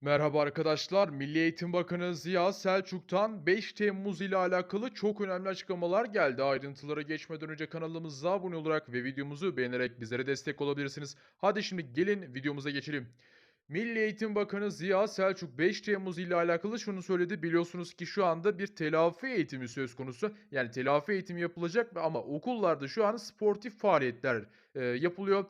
Merhaba arkadaşlar. Milli Eğitim Bakanı Ziya Selçuk'tan 5 Temmuz ile alakalı çok önemli açıklamalar geldi. Ayrıntılara geçmeden önce kanalımıza abone olarak ve videomuzu beğenerek bizlere destek olabilirsiniz. Hadi şimdi gelin videomuza geçelim. Milli Eğitim Bakanı Ziya Selçuk 5 Temmuz ile alakalı şunu söyledi. Biliyorsunuz ki şu anda bir telafi eğitimi söz konusu. Yani telafi eğitimi yapılacak ama okullarda şu an sportif faaliyetler e, yapılıyor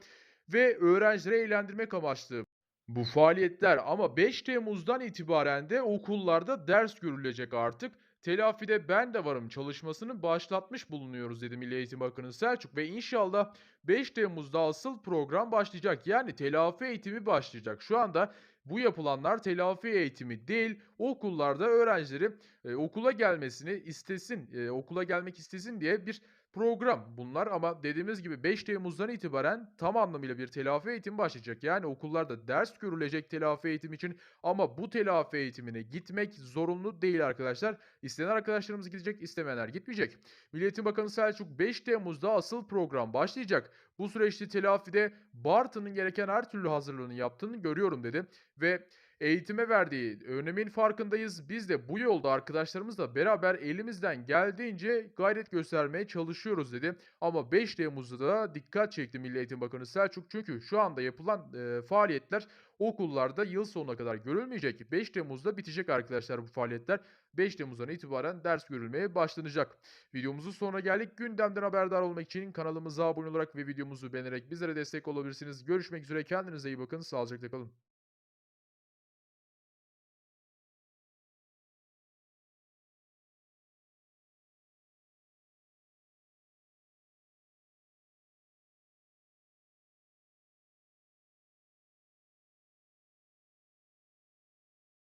ve öğrencileri eğlendirmek amaçlı bu faaliyetler ama 5 Temmuz'dan itibaren de okullarda ders görülecek artık. Telafide ben de varım çalışmasını başlatmış bulunuyoruz dedi Milli Eğitim Bakanı Selçuk ve inşallah 5 Temmuz'da asıl program başlayacak. Yani telafi eğitimi başlayacak. Şu anda bu yapılanlar telafi eğitimi değil, okullarda öğrencileri e, okula gelmesini istesin, e, okula gelmek istesin diye bir program bunlar ama dediğimiz gibi 5 Temmuz'dan itibaren tam anlamıyla bir telafi eğitimi başlayacak. Yani okullarda ders görülecek telafi eğitim için ama bu telafi eğitimine gitmek zorunlu değil arkadaşlar. İsteyen arkadaşlarımız gidecek, istemeyenler gitmeyecek. Milli Eğitim Bakanı Selçuk 5 Temmuz'da asıl program başlayacak. Bu süreçte telafide Bartın'ın gereken her türlü hazırlığını yaptığını görüyorum dedi ve eğitime verdiği önemin farkındayız. Biz de bu yolda arkadaşlarımızla beraber elimizden geldiğince gayret göstermeye çalışıyoruz dedi. Ama 5 Temmuz'da da dikkat çekti Milli Eğitim Bakanı Selçuk. Çünkü şu anda yapılan e, faaliyetler okullarda yıl sonuna kadar görülmeyecek. 5 Temmuz'da bitecek arkadaşlar bu faaliyetler. 5 Temmuz'dan itibaren ders görülmeye başlanacak. Videomuzun sonuna geldik. Gündemden haberdar olmak için kanalımıza abone olarak ve videomuzu beğenerek bizlere destek olabilirsiniz. Görüşmek üzere. Kendinize iyi bakın. Sağlıcakla kalın.